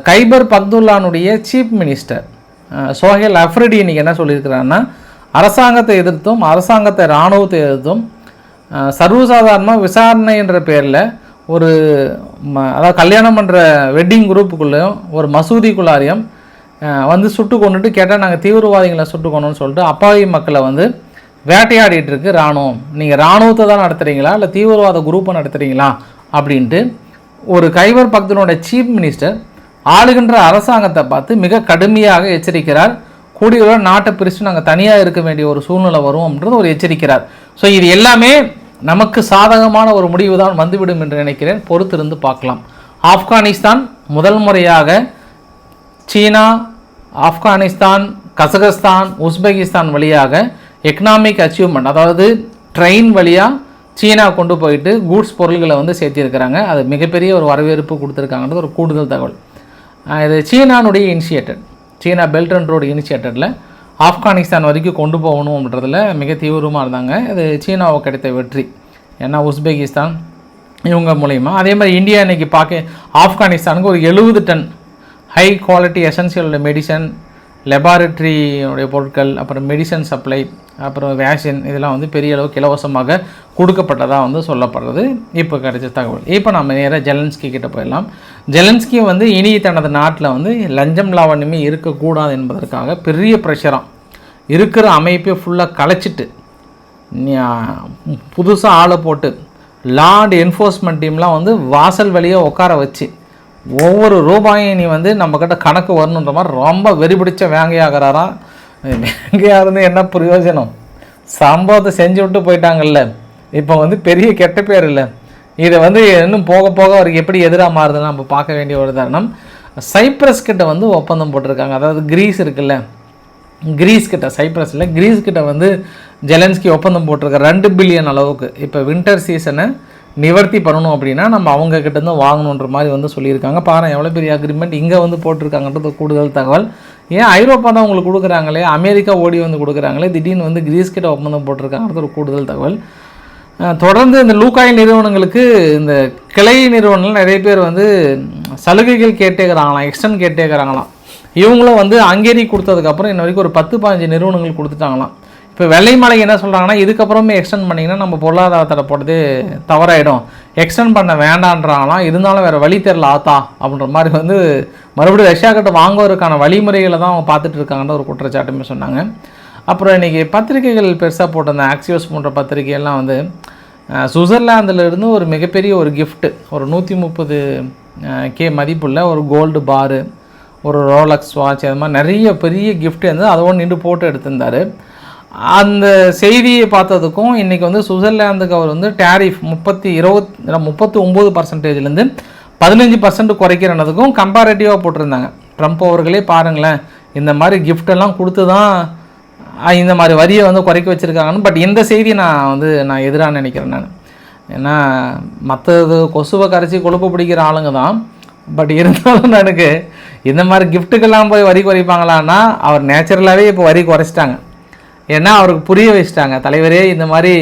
கைபர் பக்துல்லானுடைய சீஃப் மினிஸ்டர் சோஹேல் அஃப்ரிடி இன்றைக்கி என்ன சொல்லியிருக்கிறாருன்னா அரசாங்கத்தை எதிர்த்தும் அரசாங்கத்தை இராணுவத்தை எதிர்த்தும் சர்வசாதாரணமாக விசாரணை என்ற பேரில் ஒரு ம அதாவது கல்யாணம் பண்ணுற வெட்டிங் குரூப்புக்குள்ளேயும் ஒரு மசூதிக்குள்ளாரையும் வந்து சுட்டு கொண்டுட்டு கேட்டால் நாங்கள் தீவிரவாதிகளை சுட்டு கொண்டோம்னு சொல்லிட்டு அப்பாவி மக்களை வந்து வேட்டையாடிட்டு இருக்கு இராணுவம் நீங்கள் இராணுவத்தை தான் நடத்துகிறீங்களா இல்லை தீவிரவாத குரூப்பை நடத்துகிறீங்களா அப்படின்ட்டு ஒரு கைவர் பக்தனோட சீஃப் மினிஸ்டர் ஆளுகின்ற அரசாங்கத்தை பார்த்து மிக கடுமையாக எச்சரிக்கிறார். கூடிய நாட்டை பிரித்து நாங்கள் தனியாக இருக்க வேண்டிய ஒரு சூழ்நிலை வரும் அப்படின்றது ஒரு எச்சரிக்கிறார். ஸோ இது எல்லாமே நமக்கு சாதகமான ஒரு முடிவு தான் வந்துவிடும் என்று நினைக்கிறேன். பொறுத்திருந்து பார்க்கலாம். ஆப்கானிஸ்தான் முதல் முறையாக சீனா ஆப்கானிஸ்தான் கசகஸ்தான் உஸ்பெகிஸ்தான் வழியாக எக்கனாமிக் அச்சீவ்மெண்ட் அதாவது ட்ரெயின் வழியாக சீனா கொண்டு போயிட்டு கூட்ஸ் பொருள்களை வந்து சேர்த்திருக்கிறாங்க. அது மிகப்பெரிய ஒரு வரவேற்பு கொடுத்துருக்காங்கன்றது ஒரு கூடுதல் தகவல். இது சீனானுடைய initiated China belt and road இனிஷியேட்டடில் Afghanistan வரைக்கும் கொண்டு போகணும் அப்படின்றதுல மிக தீவிரமாக இருந்தாங்க. இது சீனாவுக்கு கிடைத்த வெற்றி. ஏன்னா உஸ்பெகிஸ்தான் இவங்க மூலயமா. அதே மாதிரி இந்தியா இன்றைக்கி பார்க்க ஆப்கானிஸ்தானுக்கு ஒரு எழுபது ton high quality essential medicine லெபார்டரியுடைய பொருட்கள் அப்புறம் மெடிசன் சப்ளை அப்புறம் வேக்சின் இதெல்லாம் வந்து பெரிய அளவுக்கு இலவசமாக கொடுக்கப்பட்டதாக வந்து சொல்லப்படுறது. இப்போ கிடைச்ச தகவல். இப்போ நம்ம நேராக ஜெலன்ஸ்கி கிட்ட போயிடலாம். ஜெலன்ஸ்கி வந்து இனி தனது நாட்டில் வந்து லஞ்சம் லாவண்யமே இருக்கக்கூடாது என்பதற்காக பெரிய ப்ரெஷராக இருக்கிற அமைப்பை ஃபுல்லாக கலைச்சிட்டு புதுசாக ஆளை போட்டு லா அண்ட் என்ஃபோர்ஸ்மெண்ட் டீம்லாம் வந்து வாசல் வழியாக உட்கார வச்சு ஒவ்வொரு ரூபாயும் நீ வந்து நம்மக்கிட்ட கணக்கு வரணுன்ற மாதிரி ரொம்ப வெறிபிடிச்ச வேங்கையாகிறாராம் வேங்கையாக இருந்து என்ன பிரயோஜனம்? சம்பவத்தை செஞ்சு விட்டு போயிட்டாங்கல்ல. இப்போ வந்து பெரிய கெட்ட பேர் இல்லை. இதை வந்து இன்னும் போக போக அவருக்கு எப்படி எதிராக மாறுதுன்னு நம்ம பார்க்க வேண்டிய ஒரு தருணம். சைப்ரஸ் கிட்ட வந்து ஒப்பந்தம் போட்டிருக்காங்க. அதாவது கிரீஸ் இருக்குல்ல. கிரீஸ் கிட்ட சைப்ரஸில் கிரீஸ் கிட்ட வந்து ஜெலன்ஸ்கி ஒப்பந்தம் போட்டிருக்க ரெண்டு பில்லியன் அளவுக்கு. இப்போ வின்டர் சீசனை நிவர்த்தி பண்ணணும் அப்படின்னா நம்ம அவங்க கிட்ட வாங்கணுன்ற மாதிரி வந்து சொல்லியிருக்காங்க. பாருங்க எவ்வளோ பெரிய அக்ரிமெண்ட் இங்கே வந்து போட்டிருக்காங்கன்றது கூடுதல் தகவல். ஏன் ஐரோப்பா தான் உங்களுக்கு கொடுக்குறாங்களே? அமெரிக்கா ஓடி வந்து கொடுக்குறாங்களே? திடீர்னு வந்து கிரீஸ் கிட்ட ஒப்பந்தம் போட்டிருக்காங்கிறது ஒரு கூடுதல் தகவல். தொடர்ந்து இந்த லூக்காய் நிறுவனங்களுக்கு இந்த கிளை நிறுவனங்கள் நிறைய பேர் வந்து சலுகைகள் கேட்டேக்கிறாங்களாம் எக்ஸ்டன் கேட்டேக்கிறாங்களாம் இவங்களும் வந்து அங்கேரி கொடுத்ததுக்கப்புறம் இன்ன வரைக்கும் ஒரு பத்து பதினஞ்சு நிறுவனங்கள் கொடுத்துட்டாங்களாம். இப்போ வெள்ளைமலை என்ன சொல்கிறாங்கன்னா இதுக்கப்புறமே எக்ஸ்டெண்ட் பண்ணிங்கன்னா நம்ம பொருளாதாரத்தில் போடுறது தவறாயிடும். எக்ஸ்டெண்ட் பண்ண வேண்டான்றாங்களாம் இருந்தாலும் வேறு வழி தெரில ஆத்தா அப்படின்ற மாதிரி வந்து மறுபடியும் ரஷ்யா கிட்ட வாங்குவதற்கான வழிமுறைகளை தான் அவங்க பார்த்துட்டு இருக்காங்கன்ற ஒரு குற்றச்சாட்டுமே சொன்னாங்க. அப்புறம் இன்றைக்கி பத்திரிகைகள் பெருசாக போட்டிருந்த ஆக்சியோஸ் போன்ற பத்திரிகையெல்லாம் வந்து அஹ், இருந்து ஒரு மிகப்பெரிய ஒரு கிஃப்ட்டு ஒரு நூற்றி முப்பது கே மதிப்புள்ள ஒரு கோல்டு பாரு ஒரு ரோலக்ஸ் வாட்ச் அது மாதிரி நிறைய பெரிய கிஃப்ட் வந்து அதோடு நின்று போட்டு எடுத்திருந்தார். அந்த செய்தியை பார்த்ததுக்கும் இன்றைக்கி வந்து சுவிட்சர்லாந்துக்கு அவர் வந்து டேரிஃப் முப்பத்தி இருபத் முப்பத்தி ஒம்பது பர்சன்டேஜ்லேருந்து பதினஞ்சு பர்சன்ட் குறைக்கிறனதுக்கும் கம்பேரேட்டிவாக போட்டிருந்தாங்க. ட்ரம்ப் அவர்களே பாருங்களேன் இந்த மாதிரி கிஃப்டெல்லாம் கொடுத்து தான் இந்த மாதிரி வரியை வந்து குறைக்க வச்சுருக்காங்கன்னு பட் இந்த செய்தி நான் வந்து நான் எதிராக நினைக்கிறேன் நான். ஏன்னா மற்றது கொசுவை கரைச்சி கொழுப்பு பிடிக்கிற ஆளுங்க தான். பட் இருந்தாலும் எனக்கு இந்த மாதிரி கிஃப்ட்டுக்கெல்லாம் போய் வரி குறைப்பாங்களான்னா அவர் நேச்சுரலாகவே இப்போ வரி குறைச்சிட்டாங்க. ஏன்னா அவருக்கு புரிய வச்சிட்டாங்க. தலைவரே இந்த மாதிரி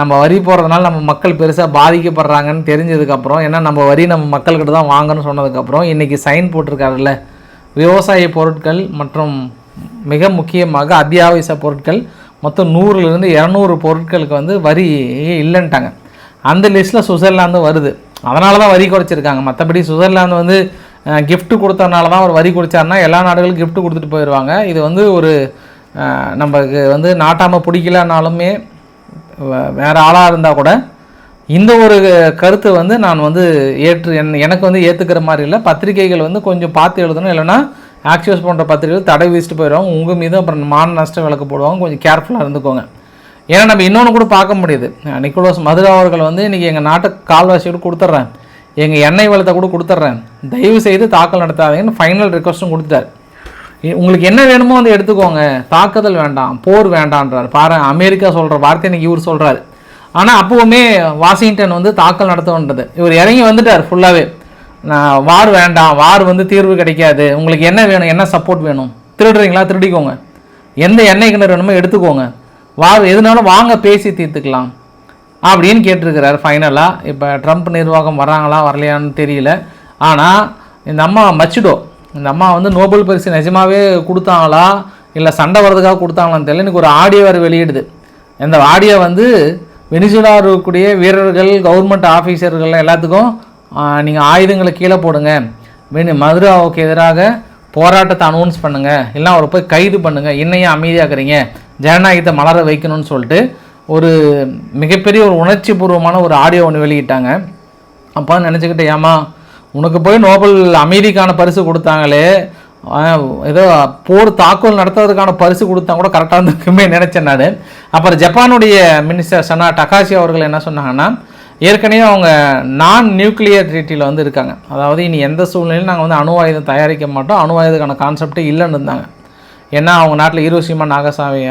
நம்ம வரி போடுறதுனால நம்ம மக்கள் பெருசாக பாதிக்கப்படுறாங்கன்னு தெரிஞ்சதுக்கப்புறம் ஏன்னா நம்ம வரி நம்ம மக்கள்கிட்ட தான் வாங்கணும்னு சொன்னதுக்கப்புறம் இன்றைக்கி சைன் போட்டிருக்காருல்ல. விவசாய பொருட்கள் மற்றும் மிக முக்கியமாக அத்தியாவசிய பொருட்கள் மொத்தம் நூறுலேருந்து இரநூறு பொருட்களுக்கு வந்து வரி இல்லைன்ட்டாங்க. அந்த லிஸ்ட்டில் சுவிட்சர்லாந்து வருது. அதனால தான் வரி குறைச்சிருக்காங்க. மற்றபடி சுவிட்சர்லாந்து வந்து கிஃப்ட் கொடுத்தனால தான் ஒரு வரி குறைச்சாருன்னா எல்லா நாடுகளுக்கும் கிஃப்ட் கொடுத்துட்டு போயிடுவாங்க இது வந்து ஒரு நமக்கு வந்து நாட்டாமல் பிடிக்கலனாலுமே வேறு ஆளாக இருந்தால் கூட இந்த ஒரு கருத்து வந்து நான் வந்து ஏற்று என் எனக்கு வந்து ஏற்றுக்கிற மாதிரி இல்லை. பத்திரிகைகள் வந்து கொஞ்சம் பார்த்து எழுதணும். இல்லைன்னா ஆக்சியோஸ் போன்ற பத்திரிகைகள் தடை வீசிட்டு போயிடுவாங்க. உங்கள் மீது அப்புறம் மான நஷ்ட விளக்கு போடுவாங்க. கொஞ்சம் கேர்ஃபுல்லாக இருந்துக்கோங்க. ஏன்னா நம்ம இன்னொன்று கூட பார்க்க முடியுது. நிக்கோலோஸ் மதுரா அவர்கள் வந்து இன்றைக்கி எங்கள் நாட்டு கால்வாசி கூட கொடுத்துட்றேன். எங்கள் எண்ணெய் வளத்தை கூட கொடுத்துட்றேன். தயவு செய்து தாக்கல் நடத்தாதீங்கன்னு ஃபைனல் ரிக்வஸ்ட்டும் கொடுத்துட்டார். உங்களுக்கு என்ன வேணுமோ வந்து எடுத்துக்கோங்க. தாக்குதல் வேண்டாம் போர் வேண்டான்றார் பாரு அமெரிக்கா சொல்கிற வார்த்தை இன்னைக்கு இவர் சொல்கிறாரு ஆனால் அப்போவுமே வாஷிங்டன் வந்து தாக்கல் நடத்தணுன்றது. இவர் இறங்கி வந்துட்டார் ஃபுல்லாகவே நான் வார் வேண்டாம் வார் வந்து தீர்வு கிடைக்காது. உங்களுக்கு என்ன வேணும் என்ன சப்போர்ட் வேணும்? திருடுறீங்களா? திருடிக்கோங்க. எந்த எண்ணெய் கிணறு வேணுமோ எடுத்துக்கோங்க. வார் எதுனாலும் வாங்க பேசி தீர்த்துக்கலாம். அப்படின்னு கேட்டிருக்கிறார் ஃபைனலாக இப்போ ட்ரம்ப் நிர்வாகம் வராங்களா வரலையான்னு தெரியல. ஆனால் இந்த அம்மா மச்சிடோ இந்த அம்மா வந்து நோபல் பரிசு நிஜமாவே கொடுத்தாங்களா? இல்லை சண்டை வர்றதுக்காக கொடுத்தாங்களான்னு தெரியல. எனக்கு ஒரு ஆடியோ வேறு வெளியிடுது. இந்த ஆடியோ வந்து வெனிசுலா இருக்கக்கூடிய வீரர்கள் கவர்மெண்ட் ஆஃபீஸர்கள் எல்லாத்துக்கும் நீங்கள் ஆயுதங்களை கீழே போடுங்க. வெனி மதுராவுக்கு எதிராக போராட்டத்தை அனௌன்ஸ் பண்ணுங்கள் இல்லை அவரை போய் கைது பண்ணுங்கள் இன்னையும் அமைதியாக்குறீங்க ஜனநாயகத்தை மலர வைக்கணும்னு சொல்லிட்டு ஒரு மிகப்பெரிய ஒரு உணர்ச்சி பூர்வமான ஒரு ஆடியோ ஒன்று வெளியிட்டாங்க. அப்போ நினச்சிக்கிட்டேன் ஏமா உனக்கு போய் நோபல் அமைதிக்கான பரிசு கொடுத்தாங்களே. ஏதோ போர் தாக்குதல் நடத்துவதற்கான பரிசு கொடுத்தா கூட கரெக்டாக இருந்திருக்குமே நினச்சேன் நான். அப்புறம் ஜப்பானுடைய மினிஸ்டர் சனா டகாஷி அவர்கள் என்ன சொன்னாங்கன்னா ஏற்கனவே அவங்க நான் நியூக்ளியர் ட்ரீட்டியில் வந்து இருக்காங்க. அதாவது இனி எந்த சூழ்நிலையும் நாங்கள் வந்து அணு ஆயுதம் தயாரிக்க மாட்டோம் அணு ஆயுதக்கான கான்செப்டே இல்லைன்னு இருந்தாங்க. ஏன்னா அவங்க நாட்டில் ஈரோசிமா நாகசாமி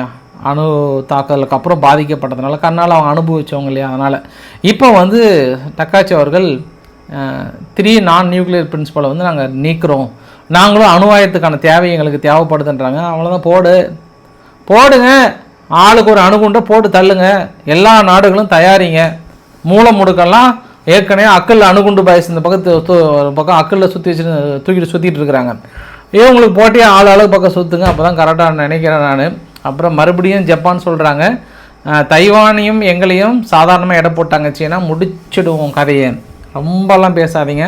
அணு தாக்குதலுக்கு அப்புறம் பாதிக்கப்பட்டதுனால கண்ணால் அவங்க அனுபவித்தவங்க இல்லையா அதனால். இப்போ வந்து டக்காச்சி அவர்கள் த்ரீ நான் நியூக்ளியர் பிரின்சிபலை வந்து நாங்கள் நீக்கிறோம். நாங்களும் அணுவாயத்துக்கான தேவை எங்களுக்கு தேவைப்படுதுன்றாங்க. அவ்வளோதான் போடு. போடுங்க. ஆளுக்கு ஒரு அணுகுண்டை போட்டு தள்ளுங்க. எல்லா நாடுகளும் தயாரிங்க. மூளை முடுக்கெல்லாம் ஏற்கனவே அக்கல் அணுகுண்டு பாய்ஸ் இந்த பக்கத்து ஒரு பக்கம் அக்கல்ல சுற்றி வச்சு தூக்கிட்டு சுற்றிட்டு இருக்கிறாங்க இவங்களுக்கு போட்டியே ஆள் ஆளுக்கு பக்கம் சுற்றுங்க அப்போ தான் கரெக்டாக நினைக்கிறேன் நான். அப்புறம் மறுபடியும் ஜப்பான் சொல்கிறாங்க தைவானையும் எங்களையும் சாதாரணமாக எடை போட்டாங்க. சீனா முடிச்சிடுவோம் கதையை. ரொம்பலாம் பேசாதீங்க.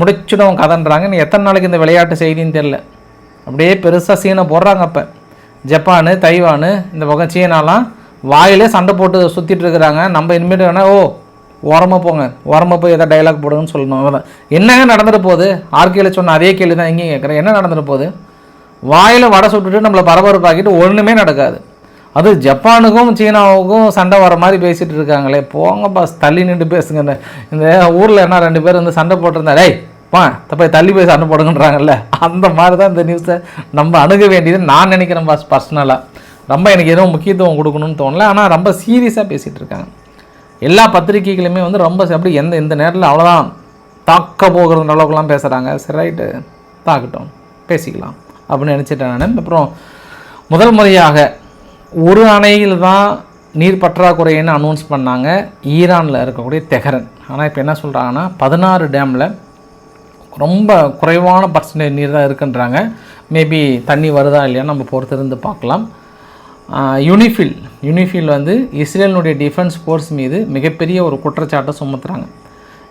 முடிச்சிடுவோம் கதைன்றாங்க. நீ எத்தனை நாளைக்கு இந்த விளையாட்டு செய்தின்னு தெரில அப்படியே பெருசாக சீனை போடுறாங்க அப்போ. ஜப்பானு தைவானு இந்த பக்கம் சீனாலாம் வாயிலே சண்டை போட்டு சுற்றிட்டு இருக்கிறாங்க. நம்ம இனிமேட்டு வேணால் ஓ ஓரமாக போங்க. ஓரமாக போய் எதாவது டைலாக் போடுங்கன்னு சொல்லணும். அவ்வளோதான் என்னங்க நடந்துட்டு போகுது? ஆர்கேல சொன்ன அதே கேள்வி தான் இங்கேயும் கேட்குறேன். என்ன நடந்துட்டு போகுது? வாயில் வடை சுட்டுட்டு நம்மளை பரபரப்பாக்கிட்டு ஒன்றுமே நடக்காது. அது ஜப்பானுக்கும் சீனாவுக்கும் சண்டை வர மாதிரி பேசிகிட்டு இருக்காங்களே போங்க பாஸ் தள்ளி நின்று பேசுங்க. இந்த ஊரில் என்ன ரெண்டு பேர் வந்து சண்டை போட்டிருந்தா டேய் வா தள்ளி போய் சண்டை போடுங்கன்றாங்கல்ல. அந்த மாதிரி தான் இந்த நியூஸை நம்ம அணுக வேண்டியது நான் நினைக்கிறேன் பாஸ் பர்சனலாக ரொம்ப எனக்கு எதுவும் முக்கியத்துவம் கொடுக்கணும்னு தோணல ஆனால் ரொம்ப சீரியஸாக பேசிகிட்டு இருக்காங்க. எல்லா பத்திரிகைகளுமே வந்து ரொம்ப அப்படி எந்த இந்த நேரத்தில் அவ்வளோதான் தாக்க போகிறது அளவுக்குலாம் பேசுகிறாங்க சரி ரைட்டு தாக்கட்டும் பேசிக்கலாம் அப்படின்னு நினச்சிட்டேன் நான். அப்புறம் முதல் முறையாக ஒரு அணையில் தான் நீர் பற்றாக்குறைன்னு அனௌன்ஸ் பண்ணாங்க. ஈரானில் இருக்கக்கூடிய தெஹரன். ஆனால் இப்போ என்ன சொல்கிறாங்கன்னா பதினாறு டேமில் ரொம்ப குறைவான பர்சன்டேஜ் நீர் தான் இருக்குன்றாங்க. மேபி தண்ணி வருதா இல்லையா நம்ம பொறுத்திருந்து பார்க்கலாம். யூனிஃபில் யூனிஃபில் வந்து இஸ்ரேலினுடைய டிஃபென்ஸ் ஃபோர்ஸ் மீது மிகப்பெரிய ஒரு குற்றச்சாட்டை சுமத்துறாங்க.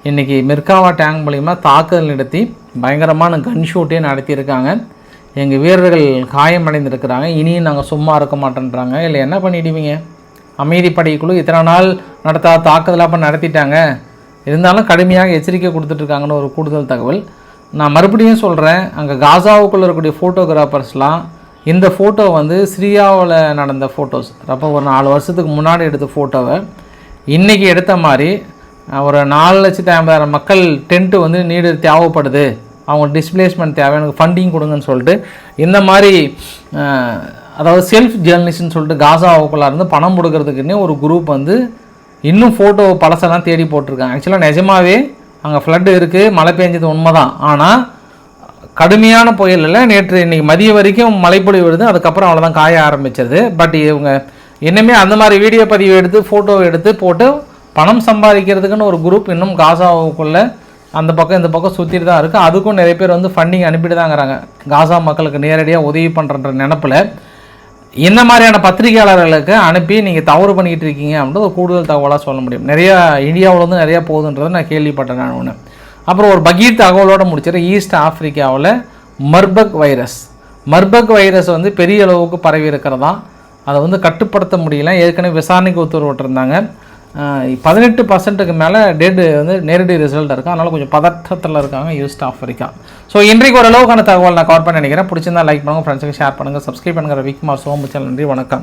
இன்றைக்கி மிர்காவா டேங்க் மூலிமா தாக்குதல் நடத்தி பயங்கரமான கன் ஷூட்டே நடத்தியிருக்காங்க. எங்கள் வீரர்கள் காயமடைந்திருக்கிறாங்க. இனியும் நாங்கள் சும்மா இருக்க மாட்டேன்றாங்க. இல்லை என்ன பண்ணிடுவீங்க? அமைதிப்படைக்குழு இத்தனை நாள் நடத்தா தாக்குதலாக அப்போ நடத்திட்டாங்க. இருந்தாலும் கடுமையாக எச்சரிக்கை கொடுத்துட்ருக்காங்கன்னு ஒரு கூடுதல் தகவல். நான் மறுபடியும் சொல்கிறேன் அங்கே காசாவுக்குள்ளே இருக்கக்கூடிய ஃபோட்டோகிராஃபர்ஸ்லாம் இந்த ஃபோட்டோ வந்து சிரியாவில் நடந்த ஃபோட்டோஸ் அப்போ ஒரு நாலு வருஷத்துக்கு முன்னாடி எடுத்த ஃபோட்டோவை இன்றைக்கி எடுத்த மாதிரி ஒரு நாலு லட்சத்து ஐம்பதாயிரம் மக்கள் டென்ட்டு வந்து நீடு தேவைப்படுது. அவங்க டிஸ்பிளேஸ்மெண்ட் தேவை எனக்கு ஃபண்டிங் கொடுங்கன்னு சொல்லிட்டு இந்த மாதிரி அதாவது செல்ஃப் ஜேர்னலிஸ்ட்னு சொல்லிட்டு காசாவுக்குள்ளே இருந்து பணம் கொடுக்கறதுக்குன்னே ஒரு குரூப் வந்து இன்னும் ஃபோட்டோ பழசெல்லாம் தேடி போட்டிருக்காங்க. ஆக்சுவலாக நிஜமாவே அங்கே ஃப்ளட்டு இருக்குது மழை பெஞ்சது உண்மை தான் ஆனால் கடுமையான புயலில் நேற்று இன்னைக்கு மதிய வரைக்கும் மழைப்பொழிவு வருது அதுக்கப்புறம் அவ்வளோதான் காய ஆரம்பிச்சது. பட் இவங்க இன்னுமே அந்த மாதிரி வீடியோ பதிவு எடுத்து ஃபோட்டோ எடுத்து போட்டு பணம் சம்பாதிக்கிறதுக்குன்னு ஒரு குரூப் இன்னும் காசாவுக்குள்ளே அந்த பக்கம் இந்த பக்கம் சுற்றிட்டு தான் இருக்குது அதுக்கும் நிறைய பேர் வந்து ஃபண்டிங் அனுப்பிட்டு தாங்கிறாங்க காசா மக்களுக்கு நேரடியாக உதவி பண்ணுறன்ற நினப்பில் இந்த மாதிரியான பத்திரிகையாளர்களுக்கு அனுப்பி நீங்கள் தவறு பண்ணிக்கிட்டு இருக்கீங்க அப்படின்றது ஒரு கூடுதல் தகவலாக சொல்ல முடியும். நிறையா இந்தியாவில் வந்து நிறையா போகுதுன்றதை நான் கேள்விப்பட்டேன் நான் ஒன்று அப்புறம் ஒரு பகீர் தகவலோடு முடிச்சிடறேன் ஈஸ்ட் ஆப்பிரிக்காவில் மர்பக் வைரஸ். மர்பக் வைரஸ் வந்து பெரிய அளவுக்கு பரவி இருக்கிறதா அதை வந்து கட்டுப்படுத்த முடியல. ஏற்கனவே விசாரணைக்கு உத்தரவிட்டிருந்தாங்க பதினெட்டு பர்சன்ட்டுக்கு மேலே டெட் வந்து நேரடி ரிசல்ட் இருக்கும். அதனால் கொஞ்சம் பதற்றத்தில் இருக்காங்க ஈஸ்ட் ஆஃப்ரிக்கா ஸோ இன்றைக்கு ஓரளவுக்கான தகவல் நான் கவர் பண்ண நினைக்கிறேன். பிடிச்சிருந்தா லைக் பண்ணுங்கள் ஃப்ரெண்ட்ஸுக்கு ஷேர் பண்ணுங்கள் சப்ஸ்கிரைப் பண்ணுங்கள் ரவிக்குமார் சோமு சேனல் நன்றி வணக்கம்.